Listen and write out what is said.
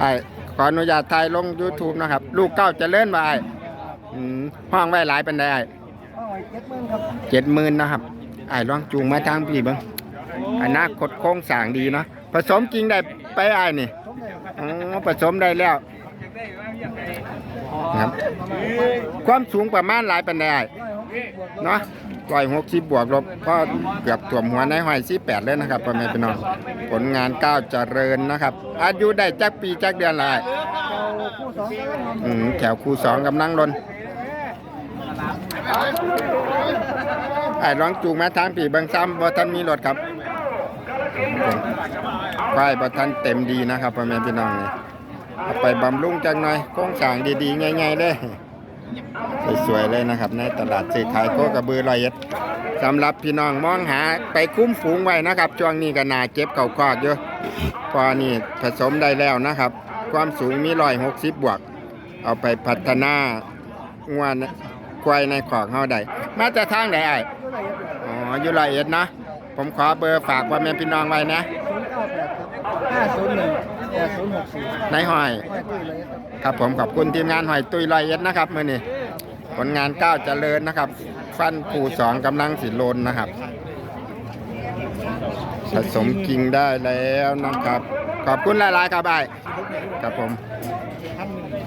ไอ้ขออนุญาตถ่ายลง YouTube นะครับ ลูกเก้าเจะเลื่อนมาไอ้อืมห้องไว้หลายเป็นได้ไอ้ห้องไว้เจ็ดหมื่นครับเจ็ดหมื่นนะครับไอ้ลองจูงมาทางพี่เบิ้งอนาคตโค้งสร้างดีเนาะผสมจริงได้ไปไอ้นี่สมได้ครับอ๋อผสมได้แล้วนะครับความสูงประมาณหลายเป็นได้ไอ้ ร้อยหกสิบบวกลบเนาะร้อยหกสิบบวกลบก็เกือบถ่วมหัวในหอยสี่แปดเลยนะครับพ่อแม่พี่น้องผลงานก้าวเจริญนะครับ อายุได้จักปีจักเดือนละไอ้เจ้าคู่สองก็แล้วอืมแถวคูสองกำลังลนไอ้ร้องจูงมาทางปีบางซ้ำบ่ทันมีรถครับควายบ่ทันเต็มดีนะครับพ่อแม่พี่น้องนี่เอาไปบำรุงจังหน่อยโครงสางดีๆง่ายๆเลย สวยๆเลยนะครับ ในตลาดซื้อขายโคกระบือร้อยเอ็ดสำหรับพี่น้องมองหาไปคุ้มฝูงไว้นะครับ ช่วงนี้ก็น่าเก็บเก่าคอกอยู่พอนี่ผสมได้แล้วนะครับ ความสูงมีร้อยหกสิบบวก เอาไปพัฒนางวนควายในขอกเฮาได้มาจากทางไหนไอ้ายเท่าไหร่ครับอ๋ออยู่ร้อยเอ็ดนะ ผมขอเบอร์ฝากว่าแม่พี่น้องไว้นะห้าศูนย์หนึ่ง นย์หกสี่ในห้อยหอย ครับผมขอบคุณทีมงานหอยตุยลอยเอ็ดนะครับมื่อนี้ผลงานก้าวเจริญนะครับ ฟันผูสองกำลังสิโลนนะครับ ผสมกิ่งได้แล้วนะครับ ขอบคุณหลายๆครับไอ้ครับผม